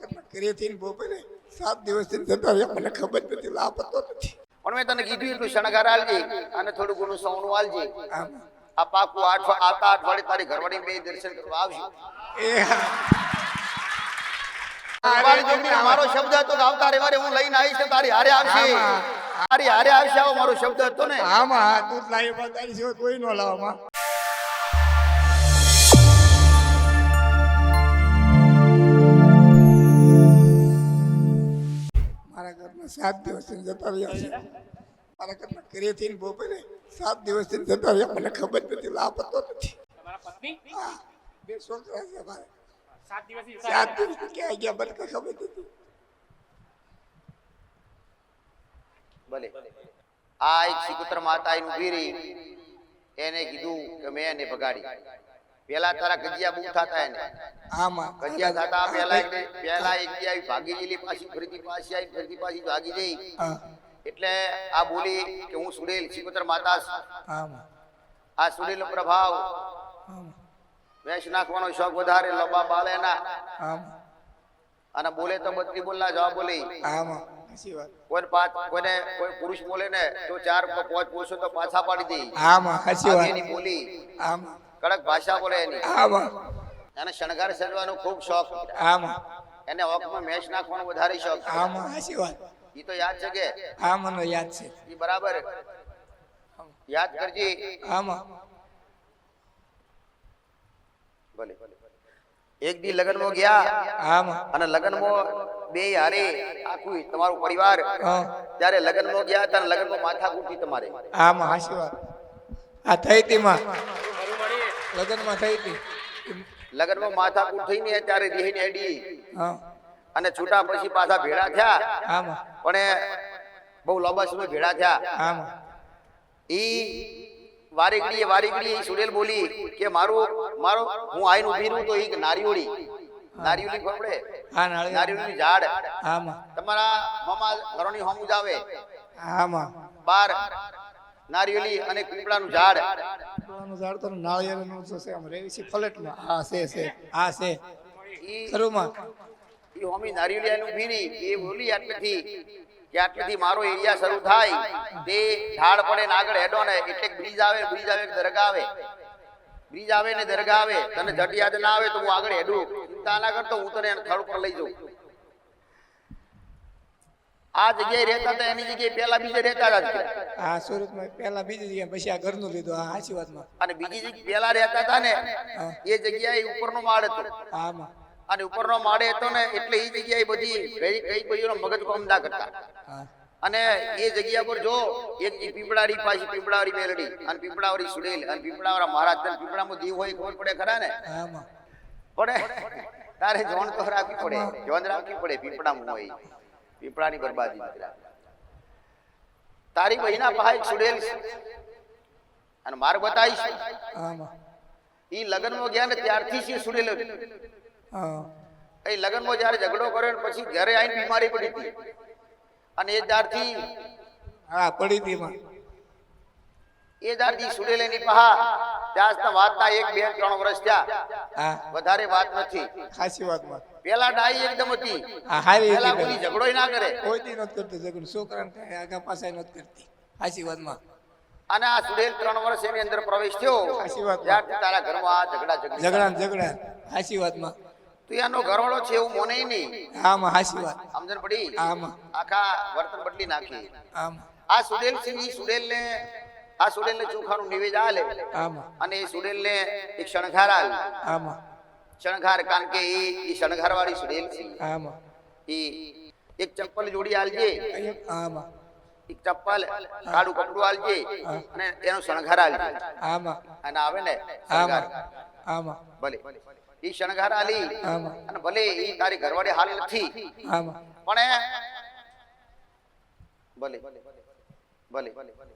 ઘરમાં ઘરેથી ને બપોરે સાત દિવસથી જતા રહ્યા મને ખબર નથી લાભ હતો નથી. પણ મેં તને કીધું એટલું શણગાર આલજે અને થોડું ઘણું સોનું આલજી. આ પાકું આઠ આવતા અઠવાડિયે તારી ઘરવાળી બે દર્શન કરવા આવશે એ હા. મારો શબ્દ હતો કે આવતા રવિવારે હું લઈને આવીશ તારી હારે આવશે. તારી હારે આવશે આવો મારો શબ્દ હતો ને. આમાં હા તું લાવી બતાવી કોઈ ન લાવવામાં. સાત દિવસથી જતા રહ્યા છે મારા ઘરમાં ઘરેથી બપોરે સાત દિવસથી જતા રહ્યા મને ખબર નથી લાભ હતો નથી. હા, બે છોકરા છે મારે. સાત દિવસથી સાત દિવસ ક્યાં ગયા મને કઈ ખબર નથી. ભલે. આ એક સુપુત્ર માતા એનું ઊભી રહી એને કીધું કે મેં એને ભગાડી. પેલા તારા ગજિયા બહુ થતા એને. આમાં. ગજિયા થતા પેલા પેલા એક આવી ભાગી ગયેલી પાછી ફરીથી પાછી આવી ફરીથી પાછી ભાગી જઈ એટલે આ બોલી કે હું સુડેલ સિકુતર માતા આ સુડેલ પ્રભાવ. વેશ નાખવાનો શોખ વધારે લંબા બાલે ના. અને બોલે તો બત્રી બોલના જવાબ બોલી. કોઈ પાંચ કોઈને કોઈ પુરુષ બોલે ને તો ચાર પાંચ પુરુષો તો પાછા પાડી દે. બોલી. આમાં. કડક ભાષા બોલે એની. એને શણગાર સજવાનો ખૂબ શોખ. આમાં એને ઓકમાં મેચ નાખવાનો વધારે શોખ. આમાં સાચી વાત. ઈ તો યાદ છે કે? આમાંનો યાદ છે. ઈ બરાબર. યાદ કરજી. આમાં ભલે. એક દી લગ્નમાં ગયા અને લગ્નમાં બે હારે આખું તમારું પરિવાર ત્યારે લગનમાં ગયા ત્યારે લગ્નમાં માથા કૂટી તમારે. આમાં સાચી વાત. આ થઈ હતી માં લગ્નમાં થઈ હતી. લગ્નમાં માથા કૂટ થઈને ત્યારે દેહીને એડી. હા. અને છૂટા પછી પાછા ભેળા થયા. પણ એ બહુ લાંબા સમય ભેળા થયા. ઈ વારીગડીએ વારીગડીએ સુરેલ બોલી કે મારું મારો હું આઈને ઊભી રહું તો ઈ નારિયોળી. નારિયોળી ખબરે હા નાળી નારિયોળીનું ઝાડ. તમારા મામા ઘરોની હોમું જ આવે બાર. નારિયેળી અને પીપળાનું ઝાડ. પીપળાનું ઝાડ તો નાળિયેરનું છે આમ રેવી છે ફ્લેટમાં. હા છે છે આ છે. ખરુમાં. ઈ હોમી નારિયેળી ભીની એ બોલી આટલેથી કે આટલેથી મારો એરિયા શરૂ થાય. તે ઢાળ પડે ને આગળ હેડો ને એટલે બ્રિજ આવે બ્રિજ આવે દરગાહ આવે. બ્રિજ આવે ને દરગાહ આવે. તને જટ યાદ ના આવે તો હું આગળ હેડું. ચિંતા ના કરતો હું તને થડ પર લઈ જાઉં. આ જગ્યાએ રહેતા હતા એની જગ્યાએ પેલા બીજે રહેતા હતા હા સુરતમાં પહેલા બીજી જગ્યાએ પછી આ ઘરનું લીધું હા સાચી વાતમાં. અને બીજી જગ્યાએ પેલા રહેતા હતા ને એ જગ્યાએ ઉપરનો માળ હતો. આમાં. અને ઉપરનો માળે હતો ને એટલે એ જગ્યાએ બધી કઈ કઈ ભાઈઓનો મગજ કામ ના કરતા. હા. અને એ જગ્યા પર જો એક પીપળાડી પાછી પીપળાવાળી મેલડી અને પીપળાવાળી સુડેલ અને પીપળાવાળા મહારાજ તને પીપળામાં દીવ હોય ખબર પડે ખરા ને? પડે. તારે જોણ તો રાખવી પડે જોણ રાખવી પડે પીપળામાં હોય. પીપળાની બરબાદી નીકળ્યા તારી બહેના પાસે એક સુડેલ છે. અને માર બતાવીશ. ઈ લગ્નમાં ગયા ને ત્યારથી છે સુડેલ હા. એ લગ્નમાં જ્યારે ઝઘડો કર્યો ને પછી ઘરે આવીને બીમારી પડી હતી. અને એ ત્યારથી હા પડી હતી એ ત્યારથી સુડેલેની પહા ત્યાં વાત વાતના એક બે ત્રણ વર્ષ થયા. વધારે વાત નથી. ખાસી વાતમાં પેલા ડાઈ એકદમ હતી. હારી પેલા હતી કોઈ ઝઘડો ના કરે. કોઈ દી નત કરતી ઝઘડો. છોકરાને કાંઈ આગા પાછા નત કરતી. વાતમાં અને આ સુડેલ ત્રણ વર્ષ એની અંદર પ્રવેશ થયો. આશીર્વાદ. ત્યારથી તારા ઘરમાં આ ઝઘડા ઝઘડી ઝઘડા ઝઘડા. વાતમાં તું એનો ઘરવાળો છે એવું મોને નહીં. આમાં વાત સમજણ પડી? આમાં. આખા વર્તન બદલી નાખી. આમાં. આ સુડેલ સિંહ સુડેલ ને આ સુડેલ ને ચોખાનું નિવેદ આલે. આમાં. અને એ સુડેલ ને એક શણગાર આલે આમાં. શણગાર કારણ કે એ એ શણગાર વાળી સુરેલ છે. આમાં. એ એક ચપ્પલ જોડી આલજે. આમાં. એક ચપ્પલ કાળું કપડું આલજે અને એનો શણગાર આલજે. આમાં. અને આવે ને શણગાર આમાં આમાં. ભલે. એ શણગાર આલી. આમાં. અને ભલે એ તારી ઘરવાળી હાલ નથી. આમાં. પણ ભલે ભલે. ભલે.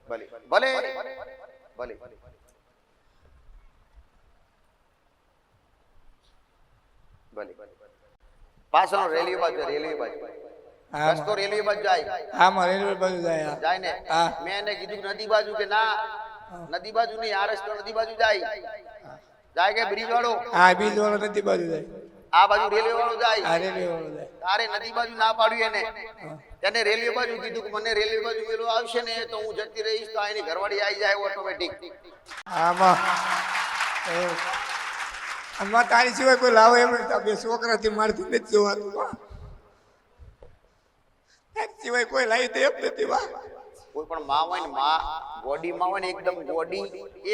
ભલે. ભલે. ભલે. ભલે પાછળ રેલવે બાજુ રેલવે બાજુ. રસ્તો રેલવે બાજુ જાય. આમાં રેલવે બાજુ જાય જાય ને? મેં એને કીધું કે નદી બાજુ કે ના. નદી બાજુ નહીં આ રસ્તો નદી બાજુ જાય. જાય કે બ્રિજ વાળો? હા બીજ વાળો નથી બાજુ જાય. આ બાજુ રેલવે વાળો જાય. આ રેલવે વાળો જાય. તારે નદી બાજુ ના પાડ્યું એને. તેને રેલવે બાજુ કીધું કે મને રેલવે બાજુ પેલું આવશે ને તો હું જતી રહીશ તો એની ઘરવાળી આવી જાય ઓટોમેટિક. આમાં. આમાં તારી સિવાય કોઈ લાવે એમ. બે છોકરાથી મારથી નથી જોવાનું સિવાય કોઈ લાવી દે એમ નથી વાહ કોઈ પણ માં હોય ને માં ગોડી માં હોય ને એકદમ ગોડી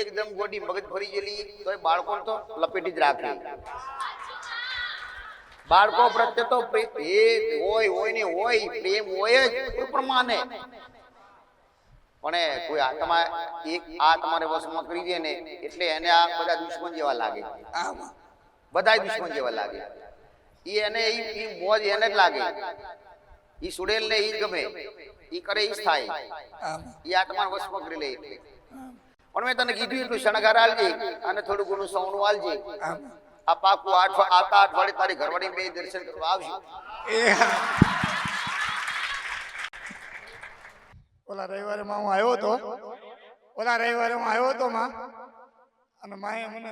એકદમ ગોડી મગજ ફરી ગયેલી તો બાળકો તો લપેટી જ રાખે. બાળકો પ્રત્યે તો પ્રે- હોય હોય ને હોય, પ્રેમ હોય જ, કોઈ પણ માને. પણ એ કોઈ આ તમારે એક આ તમારે વશમાં કરી દે ને એટલે એને આ બધા દુશ્મન જેવા લાગે. બધા દુશ્મન જેવા લાગે. એ એને એ ઈ મોજ એને જ લાગે. એ સુડેલ ને એ ગમે. એ કરે એ થાય. એ આત્મા વશમાં કરી લે એટલે. પણ મેં તને કીધું એટલું શણગાર આલજે અને થોડું ઘણું સોનું આલજે. આ પાકું આઠ આવતા અઠવાડિયે તારી ઘરવાળી બે દર્શન કરવા આવશું એ હા. ઓલા રવિવારે માં હું આવ્યો તો ઓલા રવિવારે હું આવ્યો હતો માં. અને માએ મને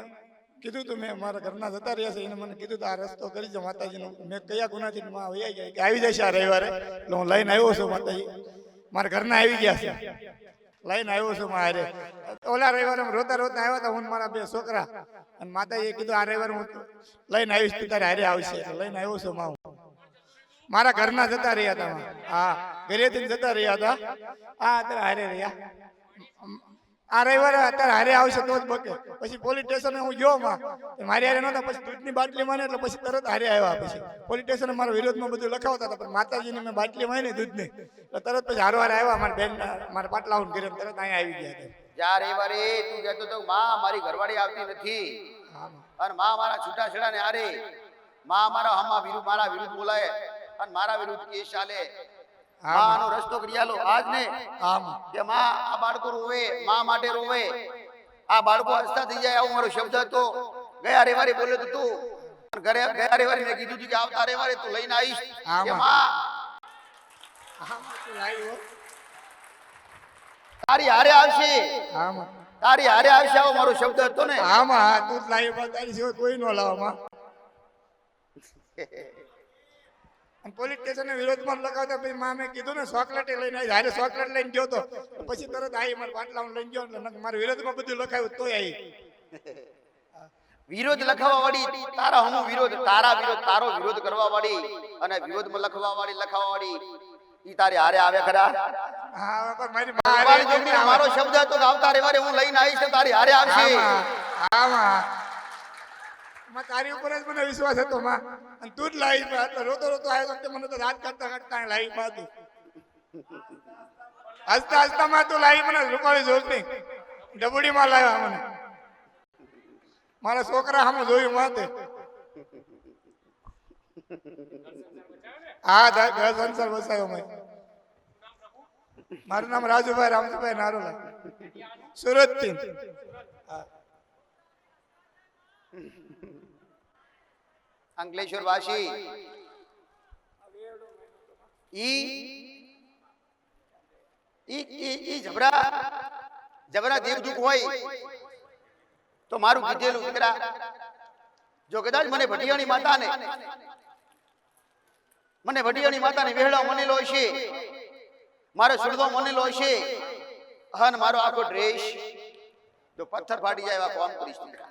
કીધું તું મેં મારા ઘરના જતા રહ્યા છે, એને મને કીધું આ રસ્તો કરી છે માતાજીનો. મેં કયા ગુનાથી માં આવી ગયા કે આવી જશે આ રવિવારે? હું લઈને આવ્યો છું માતાજી. મારા ઘરના આવી ગયા છે. લઈને આવ્યો છું મારે ઓલા રવિવારે રોતા રોતા આવ્યા હતા હું મારા બે છોકરા. અને માતાજીએ કીધું આ રવિવારે હું લઈને આવીશ, તું તારે હારે આવશે. લઈને આવ્યો છું મા મારા ઘરના જતા રહ્યા હતા હા ઘરેથી જતા રહ્યા હતા હા અત્યારે હારે રહ્યા. આ રવિવારે અત્યારે હારે આવશે તો જ બકે. પછી પોલીસ સ્ટેશને હું ગયો માં. મારી હારે નહોતા પછી દૂધની બાટલી માને એટલે પછી તરત હારે આવ્યા પછી. પોલીસ સ્ટેશને મારા વિરોધમાં બધું લખાવતા હતા પણ માતાજીની મેં બાટલી માની દૂધની. એટલે તરત પછી હારો હારે આવ્યા. મારા બેન મારા પાટલા હું ઘરે તરત અહીંયા આવી ગયા હતા. જ્યાં રવિવારે તું કહેતો તો માં મારી ઘરવાળી આવતી નથી. અને માં મારા છૂટાછેડા ને હારે માં મારા હમા વિરુદ્ધ મારા વિરુદ્ધ બોલાય. અને મારા વિરુદ્ધ કેસ ચાલે. હા, માં માં. આનો રસ્તો કરી આલો આજ ને. આમ. કે માં આ બાળકો રોવે માં માટે રોવે. આ બાળકો હસતા થઈ જાય આવો મારો શબ્દ હતો. ગયા રવિવારે બોલ્યો તો તું. ઘરે ગયા રવિવારે મેં કીધું હતું કે આવતા રેવારે તું લઈને આવીશ. હા, કે માં. તારી હારે આવશે. તારી હારે આવશે આવો મારો શબ્દ હતો ને. હા માં, તું લાવી સિવાય કોઈ ન લાવવામાં પોલીસ સ્ટેશન વિરોધમાં લગાવતા પછી મામે કીધું ને ચોકલેટ લઈને આવી હારે ચોકલેટ લઈને ગયો તો. પછી તરત આવી મારા બાટલા લઈને ગયો એટલે મારા વિરોધમાં બધું લખાયું તોય આવી વિરોધ લખવા વાળી તારા હમુ વિરોધ તારા વિરોધ તારો વિરોધ કરવા વાળી અને વિરોધમાં લખવા વાળી લખાવા વાળી ઈ તારે હારે આવે ખરા? હા પણ મારી મારી મારો શબ્દ હતો આવતા રવિવારે હું લઈને આવીશ તારી હારે આવશે. હા આમાં. માં તારી ઉપર જ મને વિશ્વાસ હતો, માં. અને તું જ લાવી માં એટલે રોતો રોતો આવ્યો તો મને તો રાત કરતા કરતા લાવી માં તું હસતા હસતા માં તું લાવી મને રૂપાળી જોત ડબુડી માં લાવ્યા મને. મારા છોકરા સામે જોયું માતે હા ઘર સંસાર વસાયો મેં. મારું નામ રાજુભાઈ, રામજીભાઈ નારોલા. સુરતથી અંકલેશ્વર વાસી ઈ ઈ ઈ જબરા જબરા દેવદુખ હોય. તો મારું કીધેલું દીકરા, જો કદાચ મને ભટિયાની માતાને, મને ભટિયાની માતાને વેહડો મનેલો છે મારો સુડદો મનેલો છે અહન મારો આખો ડ્રેસ, જો પથ્થર ફાટી જાય એવા કામ કરીશ દીકરા.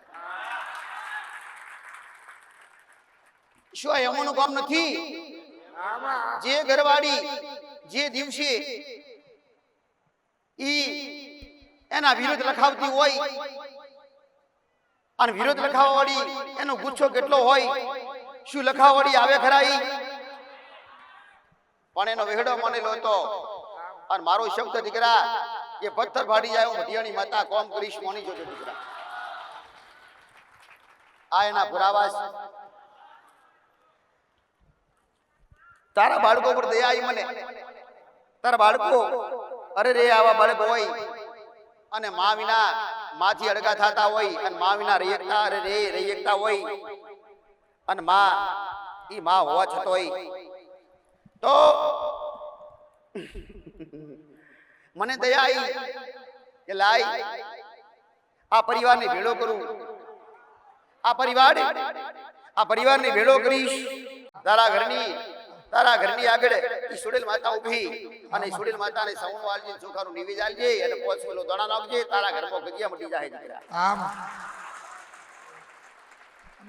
શું આ યમોનું કામ નથી? જે ઘરવાળી જે દિવસે ઈ એના વિરોધ લખાવતી હોય અને વિરોધ લખાવવાળી એનો ગુચ્છો કેટલો હોય, શું લખાવવાળી આવે ખરાઈ? પણ એનો વેહડો માનેલો હતો. અને મારો શબ્દ દીકરા, એ પથ્થર ફાડી જાય હું ભટિયાણી માતા કોમ કરીશ, મોની જોજો દીકરા. આ એના પુરાવા છે તારા બાળકો પર દયા આવી મને. તારા બાળકો, અરે રે આવા બાળકો હોય. અને મા વિના માથી અડગા થતા હોય, અને મા વિના રહી એકતા અરે રે રહી એકતા હોય. અને મા, ઈ મા હોવા છતોય તો મને દયા આવી કે લાય, આ પરિવારને ભેળો કરું. આ પરિવાર, આ પરિવારની ભેળો કરીશ. તારા ઘરની તારા ઘરની આગળ સુડેલ માતા ઊભી અને સુડેલ માતાને સવણ વાલજે ચોખાનું નિવેદ આલજે અને પોચ કિલો દણા નાખજે. તારા ઘરમાં ગજિયા મટી જાય દીકરા. આમ.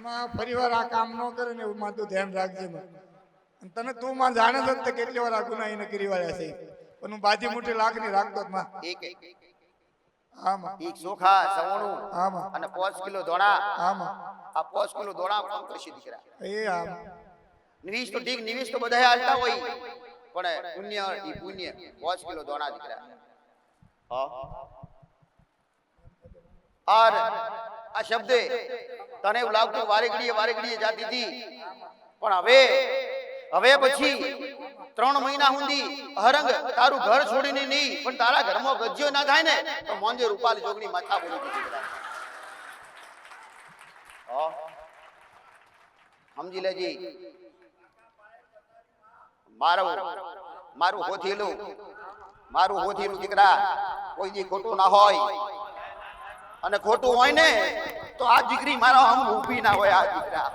માં પરિવાર આ કામ ન કરે ને એવું માતું ધ્યાન રાખજે અને તને તું માં જાણે જ તે કેટલી વાર આ ગુના એને કરી વાળ્યા છે. પણ હું બાજી મોટી લાખની રાખતો માં. એક એક. આમાં. એક ચોખા સવણું આમાં. અને પોચ કિલો દોણા. આમાં. આ પોચ કિલો દોણા પણ કરશે દીકરા. એ આમ. નિવેશ તો ઠીક નિવેશ તો બધા હાલતા હોય. પણ પુણ્ય, ઈ પુણ્ય. પાંચ કિલો દોણા દીકરા. આર આ શબ્દે તને એવું લાગતું વારે ઘડીએ જાતી હતી. પણ હવે હવે પછી ત્રણ મહિના સુધી હરંગ તારું ઘર છોડીને નહીં, પણ તારા ઘરમાં ગજ્યો ના થાય ને, તો મોંજે રૂપાલી જોગની માથા બોલી દીધી સમજી લેજી. મારું મારું હોથીલું મારું હોથીલું દીકરા કોઈ દી ખોટું ના હોય. અને ખોટું હોય ને તો આ દીકરી મારા આમ ઊભી ના હોય આ દીકરા.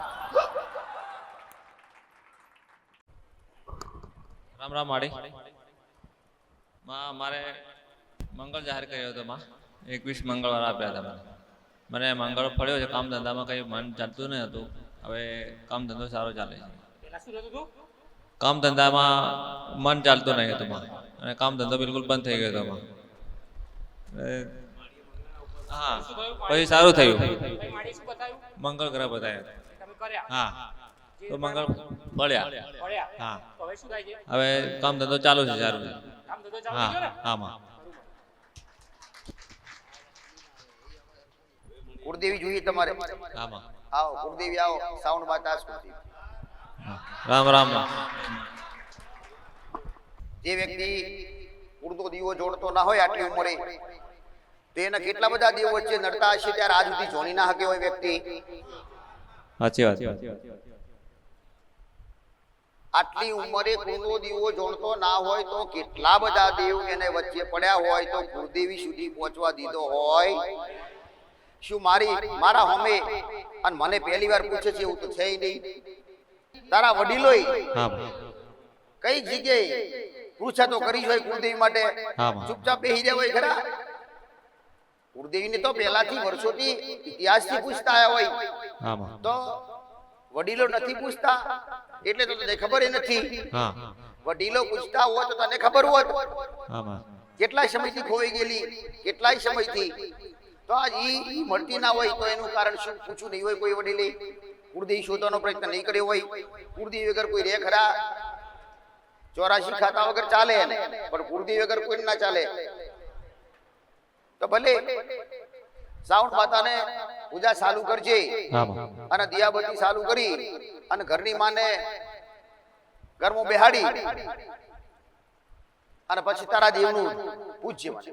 રામ રામ માડી માં મારે મંગળ જાહેર કર્યો હતો માં. એકવીસ મંગળવાર આપ્યા હતા મને. મને મંગળ ફળ્યો છે કામ ધંધામાં કંઈ મન ચાલતું નહીં હતું. હવે કામ ધંધો સારો ચાલે છે. કામ ધંધામાં મન ચાલતું નહીં હતું અને કામ ધંધો બિલકુલ બંધ થઈ ગયો હતો હા પછી સારું થયું. મંગળ ગ્રહ બતાવ્યા હા તો મંગળ પડ્યા. હા. હવે કામ ધંધો ચાલુ છે સારું. હા હા માં કુળદેવી જોઈએ તમારે. આવો કુળદેવી આવો. સાઉન્ડમાં કુળદેવી રામ રામ. જે વ્યક્તિ પૂરતો દીવો જોડતો ના હોય આટલી ઉંમરે તો એના કેટલા બધા દીવો વચ્ચે નડતા હશે ત્યારે આજ સુધી જોણી ના હકે હોય વ્યક્તિ. સાચી વાત. આટલી ઉંમરે કુંડો દીવો જોડતો ના હોય તો કેટલા બધા દેવ એને વચ્ચે પડ્યા હોય તો કુળદેવી સુધી પહોંચવા દીધો હોય. શું મારી મારા હોમે અને મને પહેલી વાર પૂછે છે એવું તો છે નહીં. તારા વડીલો કઈ જગ્યાએ પૂછા તો કરી હોય કુળદેવી માટે? ચૂપચાપ બેસી જાય હોય ખરા? કુળદેવીને તો પહેલાથી વર્ષોથી ઇતિહાસથી પૂછતા આવ્યા હોય. તો વડીલો નથી પૂછતા? એટલે તો તને ખબર નથી. વડીલો પૂછતા હોત તો તને ખબર હોત. કેટલાય સમયથી ખોવાઈ ગયેલી કેટલાય સમયથી. તો આજ ઈ મળતી ના હોય તો એનું કારણ શું? પૂછવું નહીં હોય કોઈ વડીલે. કુળદેવી શોધવાનો પ્રયત્ન નહીં કર્યો હોય. ઉર્દી વગર કોઈ રે ખરા. ચોરાશી ખાતા વગર ચાલે ને પણ કુળદેવી વગર કોઈ ના ચાલે. તો ભલે સાઉન્ડ માતાને પૂજા ચાલુ કરજે અને દિયાબત્તી ચાલુ કરી અને ઘરની માને ઘરમાં બેહાડી અને પછી તારા દેવનું પૂજ્ય મને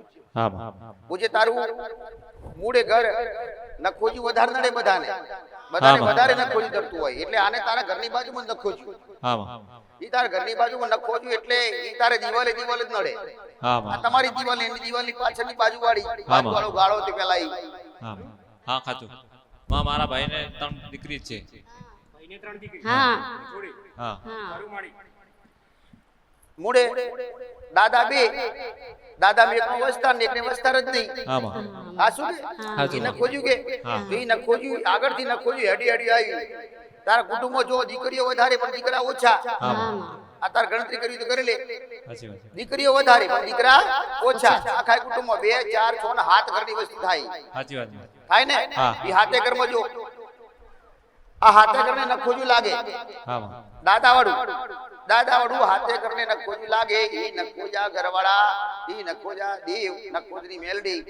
પૂજ્ય તારું મૂળે ઘર નખોજી વધારે નડે બધાને. બધાને વધારે નખોજી ધરતું હોય. એટલે આને તારા ઘરની બાજુમાં નખોજી ઈ તારા ઘરની બાજુમાં નખોજી એટલે ઈ તારે દિવાલે દિવાલે જ નડે. હા આ તમારી દિવાલ એની દિવાલની પાછળની બાજુ વાળી વાળો ગાળો તે પેલા ઈ. હા ખાતું. માં મારા ભાઈને ત્રણ દીકરી છે. ભાઈને ત્રણ દીકરી હા. હા. હા. મારું મૂળે દાદા બે. દાદા મેં એકનો વસ્તાર ને એકને વસ્તાર જ નહીં. આમાં. આ શું કે? ન ખોજ્યું કે? એ ન ખોજ્યું આગળથી ન ખોજ્યું હેડી હેડી આવી. તારા કુટુંબમાં જો દીકરીઓ વધારે પણ દીકરા ઓછા. આ તાર ગણતરી કરી તો કરી લે. દીકરીઓ વધારે પણ દીકરા ઓછા. આખા કુટુંબમાં બે ચાર છ ને હાથ ઘરની વસ્તુ થાય. થાય ને? એ હાથે ઘરમાં જો. આ હાથે ઘરને ન ખોજું લાગે. હા માં દાદા વાળું દાદા વાળું હાથે કરીને ન ખોજું લાગે. ઈ ન ખોજા ઘરવાળા ઈ ન ખોજા દેવ ન મેલડી.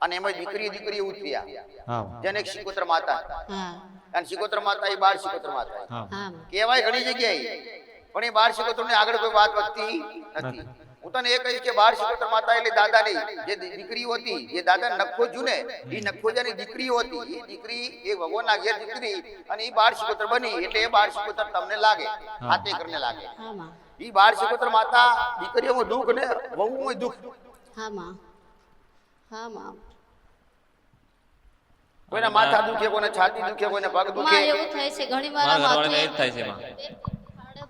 અને એમાં દીકરી દીકરી ઉતર્યા. જેને શિકોત્ર માતા. અને શિકોત્ર માતા એ બાર શિકોત્ર માતા કહેવાય ઘણી જગ્યાએ. પણ એ બાર શિકોત્રની આગળ કોઈ વાત વધતી નથી. હું તને એ કહીશ કે બાર શિકોત્ર માતા એટલે દાદાની જે દીકરી દીકરીઓ હતી જે દાદા નખોજુ ને એ નખોજાની દીકરીઓ હતી એ દીકરી એ ભગવાનના ઘેર દીકરી અને એ બાર શિકોત્ર બની એટલે એ બાર શિકોત્ર તમને લાગે હાથે કરીને લાગે. એ બાર શિકોત્ર માતા દીકરીઓમાં દુઃખ ને વહુમાં દુઃખ. હા માં હા માં કોઈના માથા દુખે કોઈને છાતી દુખે કોઈને પગ દુખે. એવું થાય છે ઘણી વાર માથું થાય છે માં.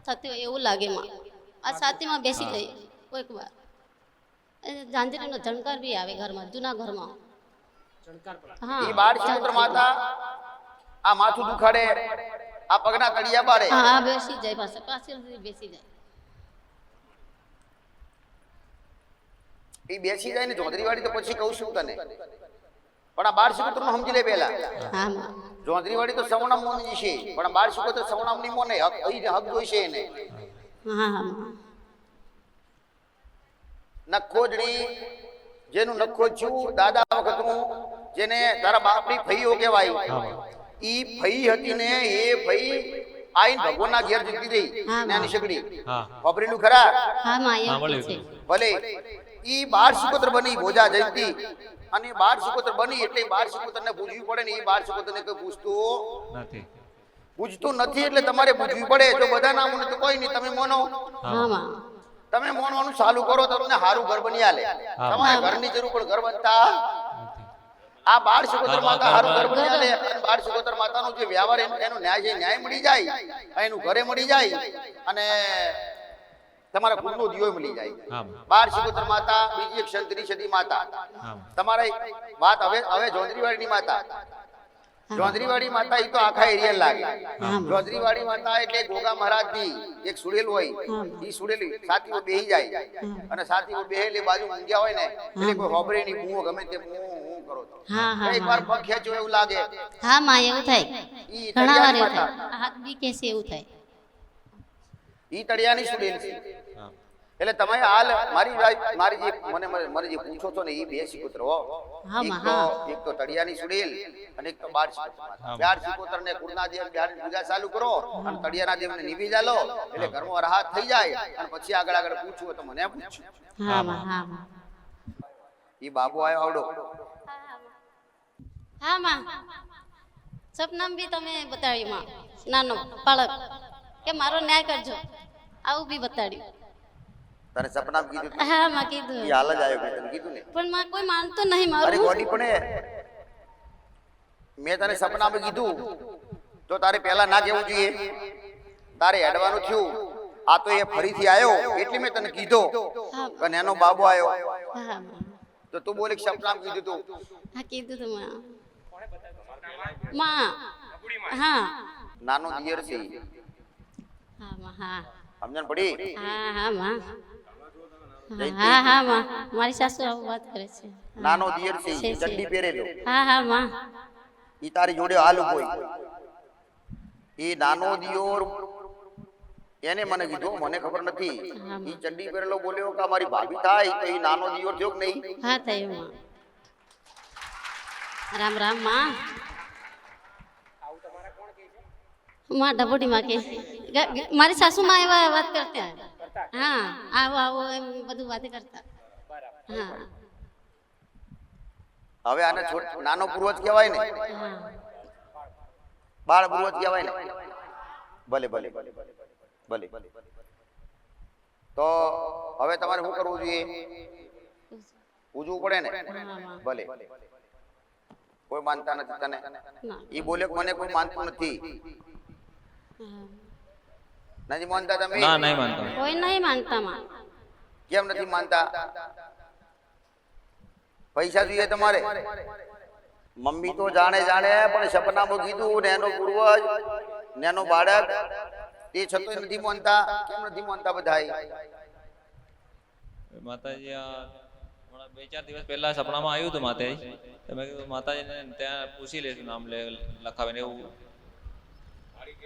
થતું એવું લાગે માં આ છાતીમાં બેસી જાય. કોઈક વાર. એ જાંજરીનો જણકાર બી આવે ઘરમાં જૂના ઘરમાં. હા એ બાળ ચંદ્ર માતા આ માથું દુખાડે આ પગના તળિયા બારે હા બેસી જાય પાસે પાસે બેસી જાય. એ બેસી જાય ને જોંધરીવાળી તો પછી કહું છું તને. પણ આ બાળ શિકોત્રનું સમજી લે પેલા હા જોંધરી વાળી તો સવણમ મોની છે પણ આ બાળ શિકોત્ર સવણામની મોને હક ઈ હક જોઈશે એને. હા હા માં નખોજડી જેનું નખોજ્યું દાદા વખતનું જેને તારા બાપની ફઈઓ કહેવાય. ઈ ફઈ હતી ને એ ફઈ આઈન ભગવાનના ઘેર જતી રહી નાની સગડી વાપરેલું ખરા. ભલે. ઈ બાર સુપુત્ર બની ભોજા જયંતી. અને બાર સુપુત્ર બની એટલે બાર સિકોતર ને પૂજવી પડે ને એ બાર સિકોતર ને કોઈ પૂછતું નથી. પૂછતું નથી એટલે તમારે પૂછવી પડે. જો બધા નામ તો કોઈ નહીં તમે મોનો. હા માં. તમે મોનવાનું ચાલુ કરો તમને સારું ઘર બની આલે. તમારે ઘરની જરૂર પણ ઘર બનતા. આ બાળ સુગોતર માતા હારું ઘર બની આલે બાળ સુગોતર માતાનો જે વ્યવહાર એનો ન્યાય છે ન્યાય મળી જાય. એનું ઘરે મળી જાય. અને તમારા કુળનો દિયો મળી જાય. બારમાં માતા બીજી એક સંતરી સદી માતા. હા. તમારે વાત હવે હવે જોંધરીવાડીની માતા. જોંધરીવાડી માતા એ તો આખા એરિયા લાગે. જોંધરીવાડી માતા એટલે ગોગા મહારાજની એક સુડેલ હોય. એ સુડેલી સાથીઓ બેહી જાય. અને સાથીઓ એટલે બાજુ ઊંઘ્યા હોય ને એટલે કોઈ હોબરે ની ભૂવો ગમે તે હું કરો એક વાર પગ ખેંચો એવું લાગે. હા માં એવું થાય. ઘણા વાર એવું થાય. હાથ બી કેસે એવું થાય. ઈ તળિયાની સુડેલ છે. એટલે તમે હાલ મારી વાઈફ મારી જે મને મને- મને જે પૂછો છો ને એ બે સિકોતર એક તો એક તો તળિયાની સુડેલ અને એક તો બાર સિકોતર. બાર સિકોતર ને કુળના દેવ બિહારની પૂજા ચાલુ કરો અને તળિયાના દેવને નિભી જાલો એટલે ઘરમાં રાહત થઈ જાય અને પછી આગળ આગળ પૂછવું તો મને હા એ બાબુ આવ્યો આવડો. હા માં. સપનામ બી તમે બતાવ્યું માં. નાનો બાળક. કે મારો ન્યાય કરજો. આવું બી બતાડ્યું. તારે સપના કીધું હા માં કીધું એ હાલ જ આવ્યો મેં તને કીધું ને? પણ માં કોઈ માનતો નહીં અરે મારું ગોડી પણ મેં તને સપનામાં કીધું તો તારે પહેલા ના કેવું જોઈએ. તારે હેડવાનું થયું. આ તો એ ફરીથી આવ્યો એટલે મેં તને કીધો. અને એનો બાબો આવ્યો તો તું બોલે સપના કીધું તું. હા કીધું તું માં. માં. હા. નાનો દિયર છે હા માં હા. સમજણ પડી? હા હા માં. હા હા માં. મારી સાસુ વાત કરે છે. નાનો દિયર છે ચડ્ડી પહેરેલો. હા હા માં. ઈ તારી જોડે હોય. એ નાનો દિયોર એને મને કીધું મને ખબર નથી. ઈ ચડ્ડી પહેરેલો બોલ્યો કે મારી ભાભી થાય તો ઈ નાનો દિયોર થયો કે નહીં? હા થાયમાં. રામ રામમાં. માં ડબોડી માં કે મારી સાસુ માં એવા વાત કરતા હા આવો આવો એમ બધું વાતે કરતા. હા. હવે આને નાનો પૂર્વજ કહેવાય ને. બાળ પૂર્વજ કહેવાય ને. ભલે ભલે ભલે તો હવે તમારે શું કરવું જોઈએ? પૂજવું પડે ને? ભલે. કોઈ માનતા નથી તને? એ બોલે કે મને કોઈ માનતું નથી. નથી માનતા તમે? ના નહીં માનતા. કોઈ નહીં માનતા માં કેમ નથી માનતા? પૈસા જોઈએ તમારે? મમ્મી તો જાણે જાણે પણ સપનામાં કીધું ને એનો પૂર્વજ ને એનો બાળક. તે છતાં નથી માનતા? કેમ નથી માનતા બધા માતાજી આ બે ચાર દિવસ પહેલા સપનામાં આવ્યું હતું માતાજી. તમે કીધું માતાજીને ત્યાં પૂછી લેશું નામ લે લખાવીને એવું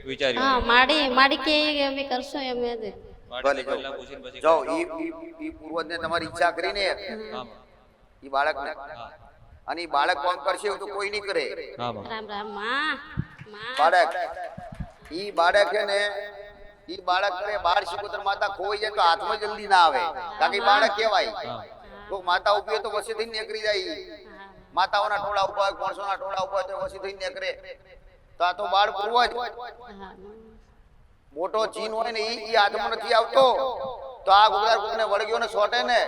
વિચાર્યું. હા માડી માડી કે અમે કરશું એમ જ. ભલે જાઓ પૂછીને પછી જાઓ ઈ ઈ- ઈ પૂર્વજને તમારી ઈચ્છા કરીને ઈ બાળકને. અને ઈ બાળક કોમ કરશે એવું તો કોઈ નહીં કરે. રામ રામમાં માં. બાળક. ઈ બાળક છે ને ઈ બાળક કરે બાર શિકોતર માતા ખોઈ જાય તો હાથમાં જલ્દી ના આવે. કારણ કે બાળક કહેવાય. તો માતા ઊભી હોય તો વસી થઈને નીકળી જાય માતાઓના ટોળા ઊભા માણસોના ટોળા ઊભા હોય તો વસી થઈને નીકળે. તો આ તો બાળ પૂર્વજ મોટો ચીન હોય ને ઈ ઈ હાથમાં નથી આવતો. તો આ ગુગળાર કોઈને વળગ્યો ને સોટે ને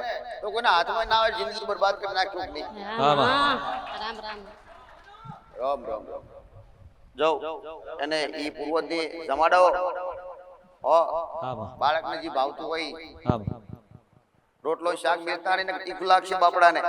તો કોઈના હાથમાં ના આવે જિંદગી બરબાદ કરી નાખ્યું નહીં રામ રામ. રામ રામ. રામ જો એને એ પૂર્વજને જમાડો હો. બાળકને જે ભાવતું હોય હા રોટલો શાક બેતાડીને ને તીખું લાગશે બાપડાને.